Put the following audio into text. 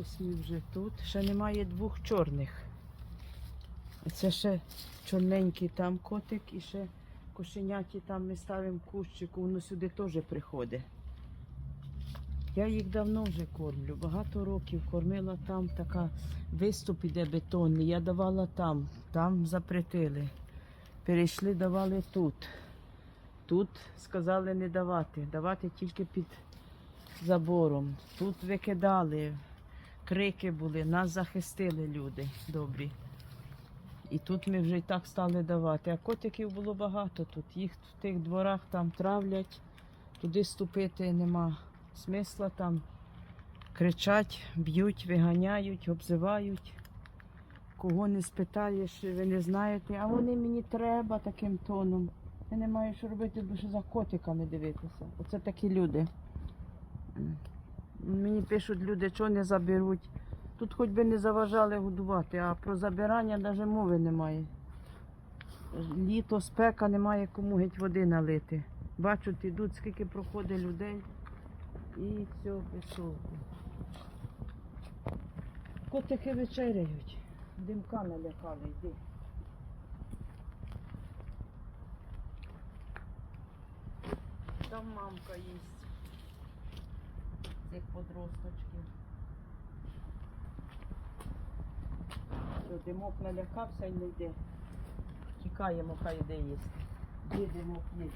Ось ми вже тут. Ще немає двох чорних. Це ще чорненький там котик і ще кошеняті там ми ставимо кущику, воно сюди теж приходить. Я їх давно вже кормлю, багато років кормила там така виступ іде бетонний. Я давала там, там запретили. Перейшли, давали тут. Тут сказали не давати, давати тільки під забором. Тут викидали, крики були, нас захистили люди добрі. І тут ми вже і так стали давати. А котиків було багато тут. Їх в тих дворах там травлять, туди ступити нема смисла там. Кричать, б'ють, виганяють, обзивають. Кого не спитаєш, ви не знаєте, а вони мені треба таким тоном. Я не маю що робити, більше за котиками дивитися. Оце такі люди. Мені пишуть люди, що не заберуть. Тут хоч би не заважали годувати, а про забирання навіть мови немає. Літо, спека, немає кому геть води налити. Бачать, ідуть, скільки проходить людей. І все, пішов. Котики вечеряють. Димка налякали, йди. Там мамка їсть цих подросточків. Що, димок налякався і не йде. Тікаємо, хай йде їсти. Де димок є?